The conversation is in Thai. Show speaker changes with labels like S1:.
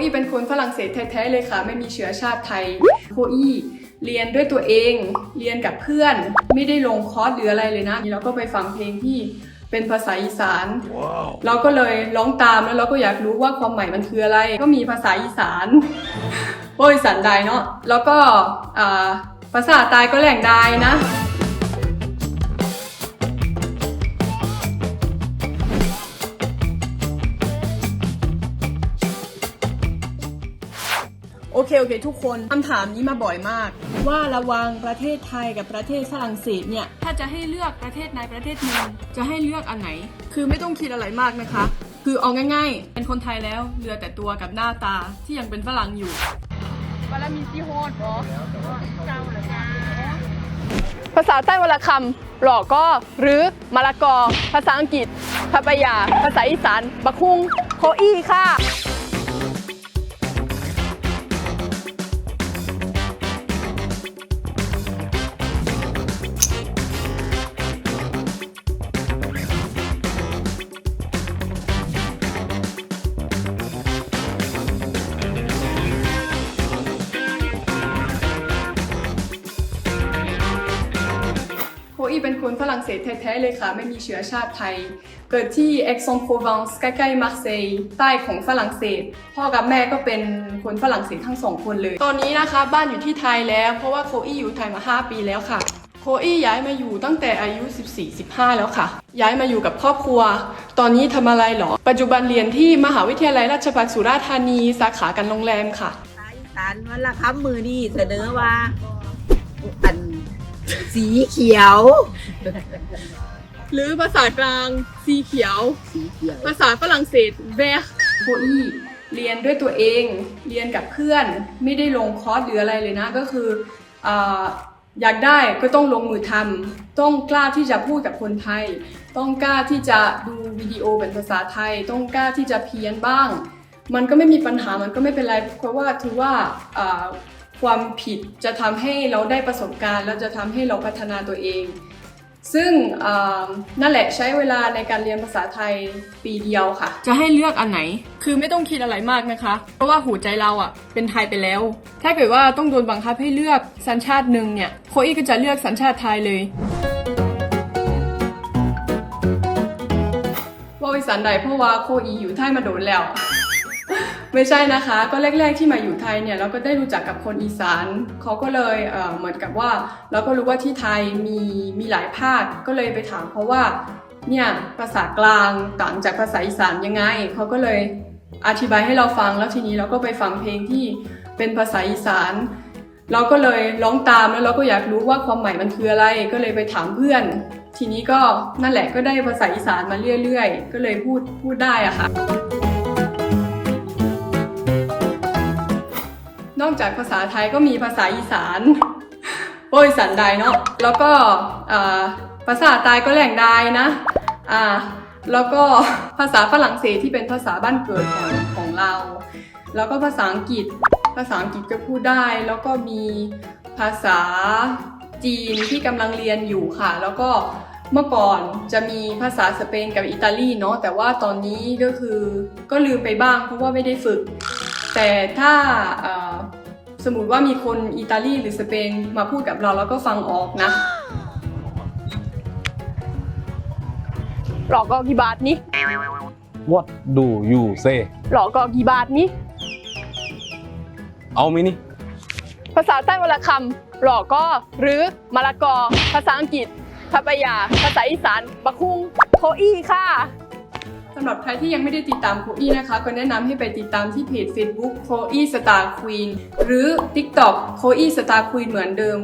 S1: อี้เป็นคนฝรั่งเศสแท้ๆเลยค่ะ ไม่มีเชื้อชาติไทยโคอี้เรียนด้วยตัวเองเรียนกับเพื่อน ไม่ได้ลงคอร์สหรืออะไรเลยนะเราก็ไปฟังเพลงที่เป็นภาษาอีสานเราก็เลยร้องตามแล้วเราก็อยากรู้ว่าความหมายมันคืออะไร ก็มีภาษาอีสานโอ้ยสันใดเนาะแล้วก็อ่าภาษาตายก็แหล่งใดนะ โอเคโอเค ทุกคนคำถามนี้มาบ่อยมาก ว่าระหวังประเทศไทยกับประเทศฝรั่งเศสเนี่ยถ้าจะให้เลือกประเทศใดประเทศหนึ่งจะให้เลือกอันไหน คือไม่ต้องคิดอะไรมากนะคะ คือเอาง่าย ๆ เป็นคนไทยแล้วเหลือแต่ตัวกับหน้าตาที่ยังเป็นฝรั่งอยู่วลามีซีโฮดบอภาษาใต้วลคำหล่อก็หรือมะละกอ ภาษาอังกฤษพะปายา ภาษาอีสานบักคุงโคอี้ค่ะ โคอี้เป็นคนฝรั่งเศสแท้ๆเลยค่ะ ไม่มีเชื้อชาติไทย เกิดที่ Aix-en-Provence ใกล้ๆมาร์เซย์ใต้ของฝรั่งเศส พ่อกับแม่ก็เป็นคนฝรั่งเศสทั้งสองคนเลย ตอนนี้นะคะบ้านอยู่ที่ไทยแล้วเพราะว่าโคอี้อยู่ไทยมา 5 ปีแล้วค่ะ โคอี้ย้ายมาอยู่ตั้งแต่อายุ 14-15 แล้วค่ะ ย้ายมาอยู่กับครอบครัว ตอนนี้ทำอะไรหรอ ปัจจุบันเรียนที่มหาวิทยาลัยราชภัฏสุราษฎร์ธานี สาขาการโรงแรมค่ะ
S2: สายสารวันละคำมือนี่เสนอว่า สีเขียว
S1: หรือภาษากลางสีเขียว
S2: สีเขียว
S1: ภาษาฝรั่งเศสแวร์โคอี้เรียนด้วยตัวเองเรียนกับเพื่อนไม่ได้ลงคอร์สหรืออะไรเลยนะก็คืออาอยากได้ก็ต้องลงมือทำต้องกล้าที่จะพูดกับคนไทย ต้องกล้าที่จะดูวิดีโอเป็นภาษาไทย ต้องกล้าที่จะเพี้ยนบ้าง มันก็ไม่มีปัญหามันก็ไม่เป็นไรเพราะว่าถือว่าอ่า ความผิดจะทำให้เราได้ประสบการณ์ แล้วจะทำให้เราพัฒนาตัวเอง ซึ่งอ่านั่นแหละใช้เวลาในการเรียนภาษาไทยปีเดียวค่ะ จะให้เลือกอันไหน คือไม่ต้องคิดอะไรมากนะคะ เพราะว่าหัวใจเราอะเป็นไทยไปแล้ว ถ้าเกิดว่าต้องโดนบังคับให้เลือกสัญชาติหนึ่งเนี่ยโคอี้ก็จะเลือกสัญชาติไทยเลยว่าวิสันใดเพราะว่าโคอีอยู่ไทยมาโดนแล้ว ไม่ใช่นะคะ ก็แรก ๆที่มาอยู่ไทยเนี่ยเราก็ได้รู้จักกับคนอีสานเขาก็เลยเเหมือนกับว่า เราก็รู้ว่าที่ไทยมีมีหลายภาคก็เลยไปถามเขาว่าเนี่ยภาษากลางต่างจากภาษาอีสานยังไงเขาก็เลยอธิบายให้เราฟังแล้วทีนี้เราก็ไปฟังเพลงที่เป็นภาษาอีสาน เราก็เลยร้องตามแล้วเราก็อยากรู้ว่าความหมายมันคืออะไร ก็เลยไปถามเพื่อน ทีนี้ก็นั่นแหละก็ได้ภาษาอีสานมาเรื่อยๆ ก็เลยพูดพูดได้อะค่ะ อกจากภาษาไทยก็มีภาษาอีสานโอ้ยสันใดเนาะแล้วก็ภาษาตายก็แหล่งใดนะอ่าแล้วก็ภาษาฝรั่งเศสที่เป็นภาษาบ้านเกิดของของเรา แล้วก็ภาษาอังกฤษ ภาษาอังกฤษก็พูดได้ แล้วก็มีภาษาจีนที่กำลังเรียนอยู่ค่ะ แล้วก็เมื่อก่อนจะมีภาษาสเปนกับอิตาลีเนาะแต่ว่าตอนนี้ก็คือก็ลืมไปบ้างเพราะว่าไม่ได้ฝึก แต่ถ้า สมมติว่ามีคนอิตาลีหรือสเปนมาพูดกับเราแล้วก็ฟังออกนะหลอกก็กี่บาทนี่
S3: What do you say
S1: หลอกก็กี่บาทนี่
S3: เอาไหมนี่
S1: ภาษาใต้วลคำหลอกก็หรือมะละกอ ภาษาอังกฤษพะปายา ภาษาอีสานบักคุงโคอี้ค่ะ สำหรับใครที่ยังไม่ได้ติดตามโคอี้นะคะ ก็แนะนำให้ไปติดตามที่เพจ Facebook โคอี้สตาร์ควีนหรือ TikTok โคอี้สตาร์ควีนเหมือนเดิม